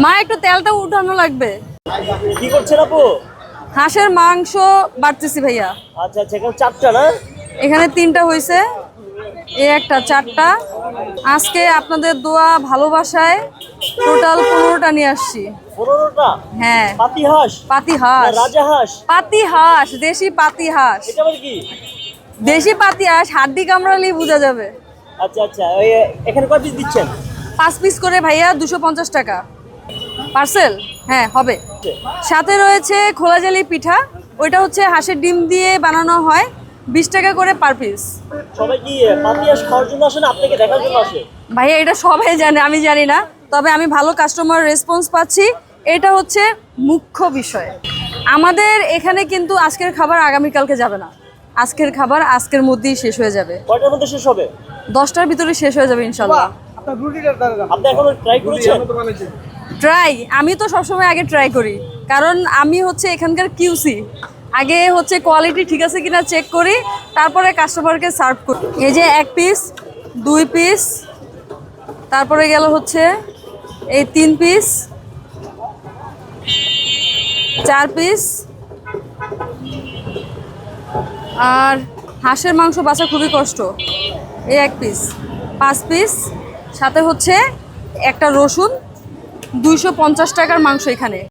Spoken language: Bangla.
মা একটু তেলটা উঠানো লাগবে। কি করছেন আপু? হাঁসের মাংস বাড়তেছি ভাইয়া। আচ্ছা আচ্ছা এখানে চারটা না? এখানে তিনটা হয়েছে এই একটা চারটা। আজকে আপনাদের দোয়া ভালোবাসায় টোটাল পনেরোটা নিয়ে আসছি। পনেরোটা? হ্যাঁ। পাতি হাঁস? পাতি হাঁস। রাজা হাঁস? পাতি হাঁস দেশি পাতি হাঁস। এটা কি? দেশি পাতি হাঁস হাড্ডি কামড়ালেই বোঝা যাবে। আচ্ছা আচ্ছা এখানে কয় পিস দিচ্ছেন? পাঁচ পিস করে ভাইয়া দুশো পঞ্চাশ টাকা। পার্সেল? হ্যাঁ হবে। সাথে রয়েছে খোলা জালি পিঠা। ওইটা হচ্ছে হাঁসের ডিম দিয়ে বানানো হয়। বিশ টাকা করে পার পিস। সবাই কি পাতি খাওয়ার জন্য আসে না আপনাকে দেখার জন্য আসে? ভাইয়া এটা সবাই জানে আমি জানি না। তবে আমি ভালো কাস্টমার রেসপন্স পাচ্ছি। এটা হচ্ছে মুখ্য বিষয়। আমাদের এখানে কিন্তু আজকের খাবার আগামীকালকে যাবে না। আজকের খাবার আজকের মধ্যেই শেষ হয়ে যাবে। কয়টার মধ্যে শেষ হবে? দশটার ভিতরে শেষ হয়ে যাবে ইনশাল্লাহ। আপনি এখনও ট্রাই করেছেন? ট্রাই আমি তো সবসময় আগে ট্রাই করি। কারণ আমি হচ্ছে এখানকার কিউসি আগে হচ্ছে কোয়ালিটি ঠিক আছে কিনা চেক করি, তারপরে কাস্টমারকে সার্ভ করি। এই যে এক পিস দুই পিস তারপরে গেল হচ্ছে এই তিন পিস চার পিস আর হাঁসের মাংস বাছা খুবই কষ্ট। এই এক পিস পাঁচ পিস সাথে হচ্ছে একটা রসুন দুইশো পঞ্চাশ টাকার মাংস এখানে।